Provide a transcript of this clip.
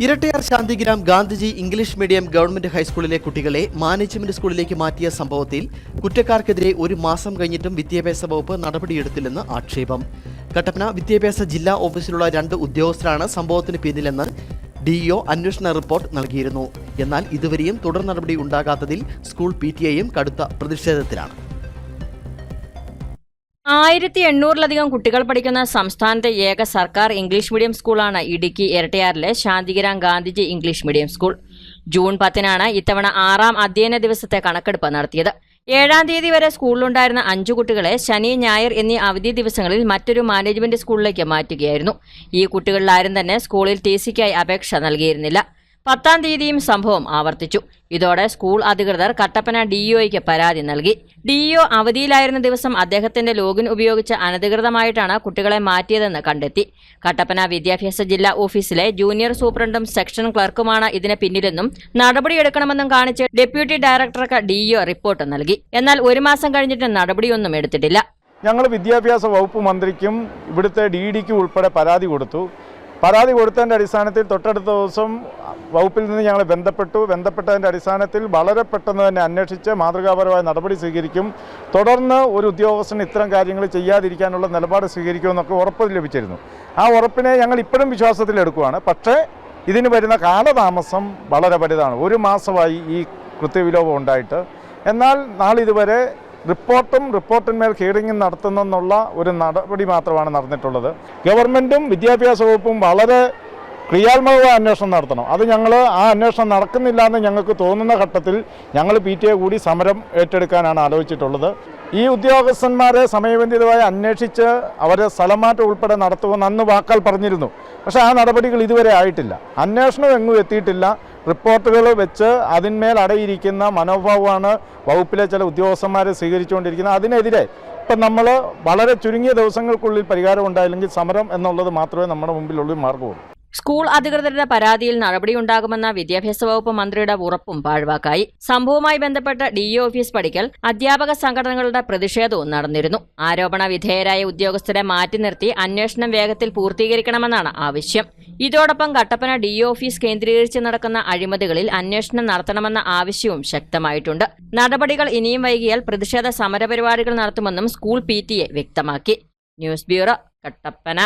Erattayar Santhigram Gandhiji English medium government ഹൈസ്കൂളിലെ കുട്ടികളെ management സ്കൂളിലേക്ക് മാറ്റിയ സംഭവത്തിൽ കുറ്റക്കാർക്കെതിരെ ഒരു മാസം കഴിഞ്ഞിട്ടും വിദ്യാഭ്യാസ വകുപ്പ് നടപടിയെടുത്തില്ലെന്ന് ആക്ഷേപം. കട്ടപ്പന വിദ്യാഭ്യാസ ജില്ലാ ഓഫീസിലുള്ള രണ്ട് ഉദ്യോഗസ്ഥരാണ് സംഭവത്തിന് പിന്നിലെന്ന് ഡിഇഒ അന്വേഷണ റിപ്പോർട്ട് നൽകിയിരുന്നു. എന്നാൽ ഇതുവരെയും തുടർ നടപടി ഉണ്ടാകാത്തതിൽ സ്കൂൾ പി ടി ഐയും കടുത്ത പ്രതിഷേധത്തിലാണ്. ആയിരത്തി എണ്ണൂറിലധികം കുട്ടികൾ പഠിക്കുന്ന സംസ്ഥാനത്തെ ഏക സർക്കാർ ഇംഗ്ലീഷ് മീഡിയം സ്കൂളാണ് Idukki ഇരട്ടയാറിലെ Santhigram Gandhiji English medium school. June പത്തിനാണ് ഇത്തവണ ആറാം അധ്യയന ദിവസത്തെ കണക്കെടുപ്പ് നടത്തിയത്. ഏഴാം തീയതി വരെ സ്കൂളിലുണ്ടായിരുന്ന അഞ്ചു കുട്ടികളെ ശനി ഞായർ എന്നീ അവധി ദിവസങ്ങളിൽ മറ്റൊരു മാനേജ്മെന്റ് സ്കൂളിലേക്ക് മാറ്റുകയായിരുന്നു. ഈ കുട്ടികളിലാരും തന്നെ സ്കൂളിൽ ടി സിക്കായി അപേക്ഷ നൽകിയിരുന്നില്ല. പത്താം തീയതിയും സംഭവം ആവർത്തിച്ചു. ഇതോടെ സ്കൂൾ അധികൃതർ കട്ടപ്പന ഡിഇഒയ്ക്ക് പരാതി നൽകി. ഡിഇഒ അവധിയിലായിരുന്ന ദിവസം അദ്ദേഹത്തിന്റെ ലോഗിൻ ഉപയോഗിച്ച് അനധികൃതമായിട്ടാണ് കുട്ടികളെ മാറ്റിയതെന്ന് കണ്ടെത്തി. കട്ടപ്പന വിദ്യാഭ്യാസ ജില്ലാ ഓഫീസിലെ ജൂനിയർ സൂപ്രണ്ടും സെക്ഷൻ ക്ലർക്കുമാണ് ഇതിന് പിന്നിലെന്നും നടപടിയെടുക്കണമെന്നും കാണിച്ച് ഡെപ്യൂട്ടി ഡയറക്ടർക്ക് ഡിഇഒ റിപ്പോർട്ട് നൽകി. എന്നാൽ ഒരു മാസം കഴിഞ്ഞിട്ട് നടപടിയൊന്നും എടുത്തിട്ടില്ല. ഞങ്ങൾ വിദ്യാഭ്യാസ വകുപ്പ് മന്ത്രിക്കും ഇവിടുത്തെ ഡി ഡിക്കും ഉൾപ്പെടെ പരാതി കൊടുത്തു. പരാതി കൊടുത്തതിന്റെ അടിസ്ഥാനത്തിൽ തൊട്ടടുത്ത ദിവസം വകുപ്പിൽ നിന്ന് ഞങ്ങൾ ബന്ധപ്പെട്ടു. ബന്ധപ്പെട്ടതിന്റെ അടിസ്ഥാനത്തിൽ വളരെ പെട്ടെന്ന് തന്നെ അന്വേഷിച്ച് മാതൃകാപരമായ നടപടി സ്വീകരിക്കും. തുടർന്ന് ഒരു ഉദ്യോഗസ്ഥന് ഇത്തരം കാര്യങ്ങൾ ചെയ്യാതിരിക്കാനുള്ള നിലപാട് സ്വീകരിക്കുമെന്നൊക്കെ ഉറപ്പ് ലഭിച്ചിരുന്നു. ആ ഉറപ്പിനെ ഞങ്ങൾ ഇപ്പോഴും വിശ്വാസത്തിലെടുക്കുകയാണ് പക്ഷേ ഇതിന് വരുന്ന കാലതാമസം വളരെ വലുതാണ്. ഒരു മാസമായി ഈ കൃത്യവിലോപം ഉണ്ടായിട്ട്. എന്നാൽ നാളിതുവരെ റിപ്പോർട്ടും റിപ്പോർട്ടിന്മേൽ ഹിയറിംഗും നടത്തുന്നെന്നുള്ള ഒരു നടപടി മാത്രമാണ് നടന്നിട്ടുള്ളത്. ഗവൺമെന്റും വിദ്യാഭ്യാസ വകുപ്പും വളരെ ക്രിയാത്മകമായ അന്വേഷണം നടത്തണം. അത് ഞങ്ങൾ ആ അന്വേഷണം നടക്കുന്നില്ല എന്ന് ഞങ്ങൾക്ക് തോന്നുന്ന ഘട്ടത്തിൽ ഞങ്ങൾ പി ടി എ കൂടി സമരം ഏറ്റെടുക്കാനാണ് ആലോചിച്ചിട്ടുള്ളത്. ഈ ഉദ്യോഗസ്ഥന്മാരെ സമയബന്ധിതമായി അന്വേഷിച്ച് അവരെ സ്ഥലമാറ്റം ഉൾപ്പെടെ നടത്തുമെന്ന് അന്ന് വാക്കാൽ പറഞ്ഞിരുന്നു. പക്ഷേ ആ നടപടികൾ ഇതുവരെ ആയിട്ടില്ല. അന്വേഷണം എങ്ങും എത്തിയിട്ടില്ല. റിപ്പോർട്ടുകൾ വെച്ച് അതിന്മേൽ അടയിരിക്കുന്ന മനോഭാവമാണ് വകുപ്പിലെ ചില ഉദ്യോഗസ്ഥന്മാർ സ്വീകരിച്ചുകൊണ്ടിരിക്കുന്നത്. അതിനെതിരെ ഇപ്പം നമ്മൾ വളരെ ചുരുങ്ങിയ ദിവസങ്ങൾക്കുള്ളിൽ പരിഹാരം ഉണ്ടായില്ലെങ്കിൽ സമരം എന്നുള്ളത് മാത്രമേ നമ്മുടെ മുമ്പിലുള്ള മാർഗമുള്ളൂ സ്കൂൾ അധികൃതരുടെ പരാതിയിൽ നടപടിയുണ്ടാകുമെന്ന വിദ്യാഭ്യാസ വകുപ്പ് മന്ത്രിയുടെ ഉറപ്പും പാഴ്വാക്കായി. സംഭവവുമായി ബന്ധപ്പെട്ട ഡി ഓഫീസ് പഠിക്കൽ അധ്യാപക സംഘടനകളുടെ പ്രതിഷേധവും നടന്നിരുന്നു. ആരോപണ വിധേയരായ ഉദ്യോഗസ്ഥരെ മാറ്റി നിർത്തി അന്വേഷണം വേഗത്തിൽ പൂർത്തീകരിക്കണമെന്നാണ് ആവശ്യം. ഇതോടൊപ്പം കട്ടപ്പന ഡി ഓഫീസ് കേന്ദ്രീകരിച്ച് നടക്കുന്ന അഴിമതികളിൽ അന്വേഷണം നടത്തണമെന്ന ആവശ്യവും ശക്തമായിട്ടുണ്ട്. നടപടികൾ ഇനിയും വൈകിയാൽ പ്രതിഷേധ സമരപരിപാടികൾ നടത്തുമെന്നും സ്കൂൾ പി വ്യക്തമാക്കി. News bureau Kattappana.